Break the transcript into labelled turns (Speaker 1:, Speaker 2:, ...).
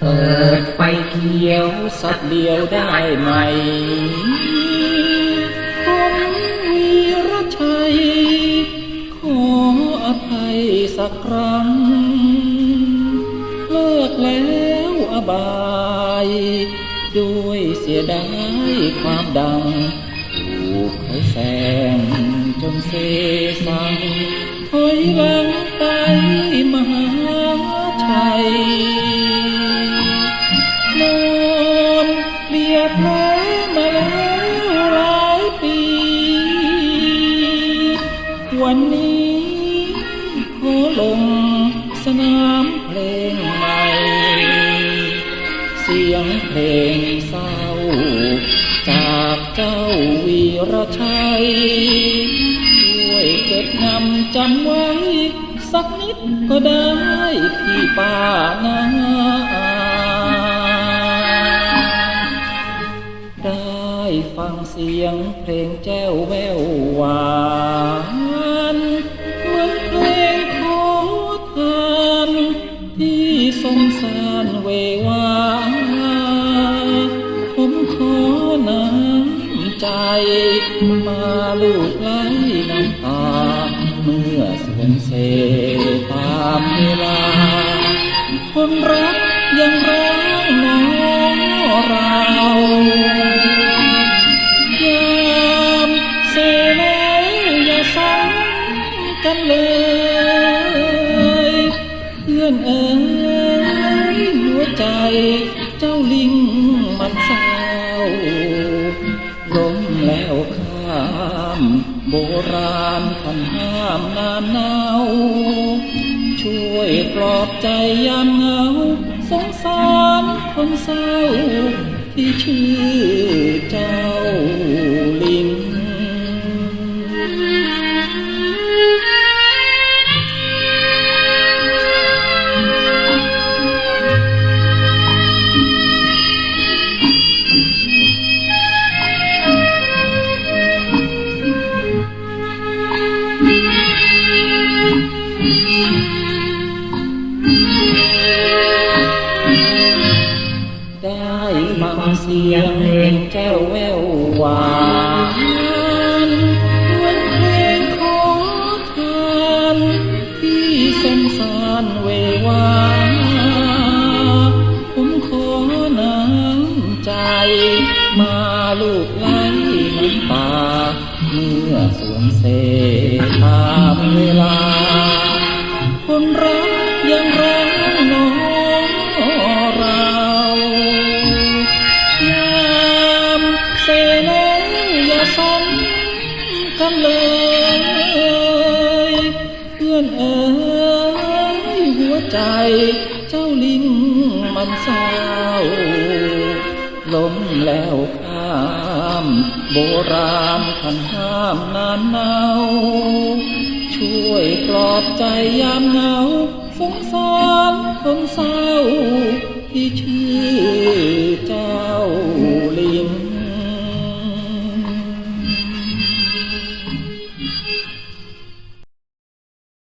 Speaker 1: เปิดไฟเขียวสักเดียวได้ไหม
Speaker 2: ผมวีรชัย ขออภัยสักครั้ง เลิกแล้วอบาย ด้วยเสียดายความดัง ถูกเขาแซงจนเสสังถอยหลังไปมหาชัยนอนเบียดแพ้มาแล้วหลายปี วันนี้ขอลงสนามเพลงใหม่ เสียงเพลงเศร้า จากเจ้าวีรชัย ช่วยเก็บนำจำไว้ สักนิดก็ได้พี่ป้านาได้ฟังเสียงเพลงแจ้วแววหวาน ใจ มาลูกไหลน้ำตา เมื่อสวนเสตามเวลา คนรักยังรักน้อเรายามเสแล้วอย่าซ้ำกันเลย เพื่อนเอ๋ยหัวใจเจ้าลิงมันเศร้า โบราณคำห้ามนานหนาวช่วยปลอบใจยามเหงา สงสารคนเศร้าที่ชื่อเจ้า ฟังเสียงเพลงแก้วแววหวานเหมือนเพลงขอทานที่สงสารเววาผมขอน้ำใจ มาลูกไหลน้ำตา เมื่อสวมเสตามเวลาันเลยเพื่อนเอ๋ยหัวใจเจ้าลิงมันเศร้าล้มแล้วข้ามโบราณคันห้ามนานเนาช่วยปลอบใจยามเหงาสงสารคนเศร้าที่ชื่อเจ้า